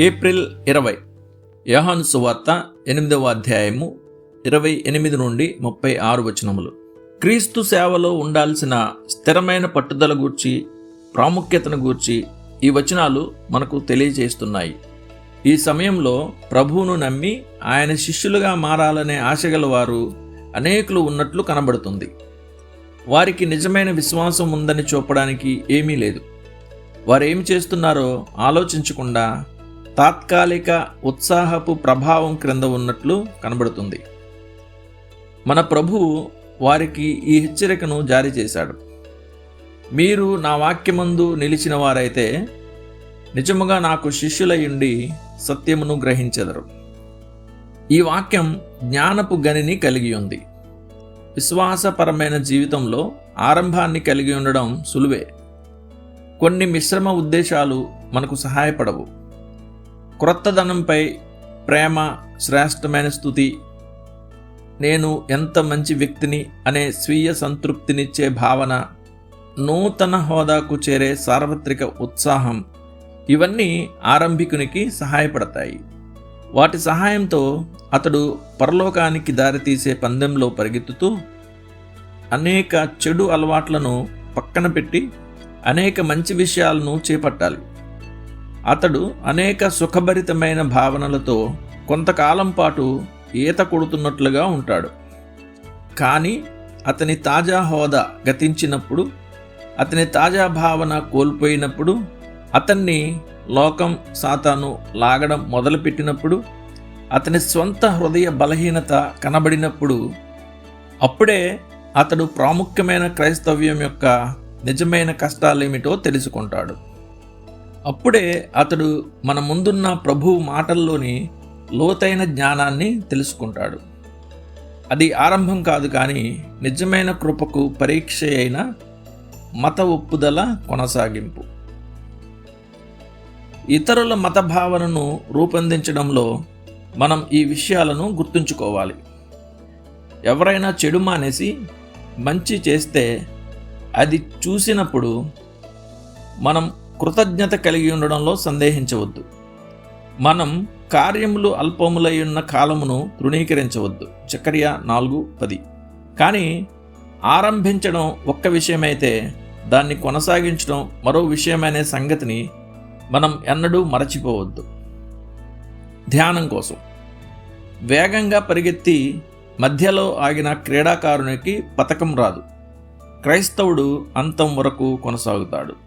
April ఇరవై. యహాను సువార్త ఎనిమిదవ అధ్యాయము ఇరవై ఎనిమిది నుండి ముప్పై ఆరు వచనములు. క్రీస్తు సేవలో ఉండాల్సిన స్థిరమైన పట్టుదల గూర్చి ప్రాముఖ్యతను గూర్చి ఈ వచనాలు మనకు తెలియజేస్తున్నాయి. ఈ సమయంలో ప్రభువును నమ్మి ఆయన శిష్యులుగా మారాలనే ఆశగల వారు అనేకులు ఉన్నట్లు కనబడుతుంది. వారికి నిజమైన విశ్వాసం ఉందని చూపడానికి ఏమీ లేదు. వారు ఏమి చేస్తున్నారో ఆలోచించకుండా తాత్కాలిక ఉత్సాహపు ప్రభావం క్రింద ఉన్నట్లు కనబడుతుంది. మన ప్రభువు వారికి ఈ హెచ్చరికను జారీ చేశాడు. మీరు నా వాక్యమందు నిలిచిన వారైతే నిజముగా నాకు శిష్యులయుండి సత్యమును గ్రహించెదరు. ఈ వాక్యం జ్ఞానపు గనిని కలిగి ఉంది. విశ్వాసపరమైన జీవితంలో ఆరంభాన్ని కలిగి ఉండడం సులువే. కొన్ని మిశ్రమ ఉద్దేశాలు మనకు సహాయపడవు. క్రొత్తదనంపై ప్రేమ శ్రేష్టమైన స్థుతి. నేను ఎంత మంచి వ్యక్తిని అనే స్వీయ సంతృప్తినిచ్చే భావన నూతన హోదాకు చేరే సార్వత్రిక ఉత్సాహం ఇవన్నీ ఆరంభికునికి సహాయపడతాయి. వాటి సహాయంతో అతడు పరలోకానికి దారితీసే పందెంలో పరిగెత్తుతూ అనేక చెడు అలవాట్లను పక్కన పెట్టి అనేక మంచి విషయాలను చేపట్టాలి. అతడు అనేక సుఖభరితమైన భావనలతో కొంతకాలం పాటు ఈత కొడుతున్నట్లుగా ఉంటాడు. కానీ అతని తాజా హోదా గతించినప్పుడు అతని తాజా భావన కోల్పోయినప్పుడు అతన్ని లోకం సాతాను లాగడం మొదలుపెట్టినప్పుడు అతని స్వంత హృదయ బలహీనత కనబడినప్పుడు అప్పుడే అతడు ప్రాముఖ్యమైన క్రైస్తవ్యం యొక్క నిజమైన కష్టాలేమిటో తెలుసుకుంటాడు. అప్పుడే అతడు మన ముందున్న ప్రభువు మాటల్లోని లోతైన జ్ఞానాన్ని తెలుసుకుంటాడు. అది ఆరంభం కాదు కానీ నిజమైన కృపకు పరీక్ష అయిన మత ఒప్పుదల కొనసాగింపు. ఇతరుల మత భావనను రూపొందించడంలో మనం ఈ విషయాలను గుర్తుంచుకోవాలి. ఎవరైనా చెడు మానేసి మంచి చేస్తే అది చూసినప్పుడు మనం కృతజ్ఞత కలిగి ఉండడంలో సందేహించవద్దు. మనం కార్యములు అల్పములై ఉన్న కాలమును తృణీకరించవద్దు. చక్కర్య నాలుగు పది. కానీ ఆరంభించడం ఒక్క విషయమైతే దాన్ని కొనసాగించడం మరో విషయమనే సంగతిని మనం ఎన్నడూ మరచిపోవద్దు. ధ్యానం కోసం. వేగంగా పరిగెత్తి మధ్యలో ఆగిన క్రీడాకారునికి పతకం రాదు. క్రైస్తవుడు అంతం వరకు కొనసాగుతాడు.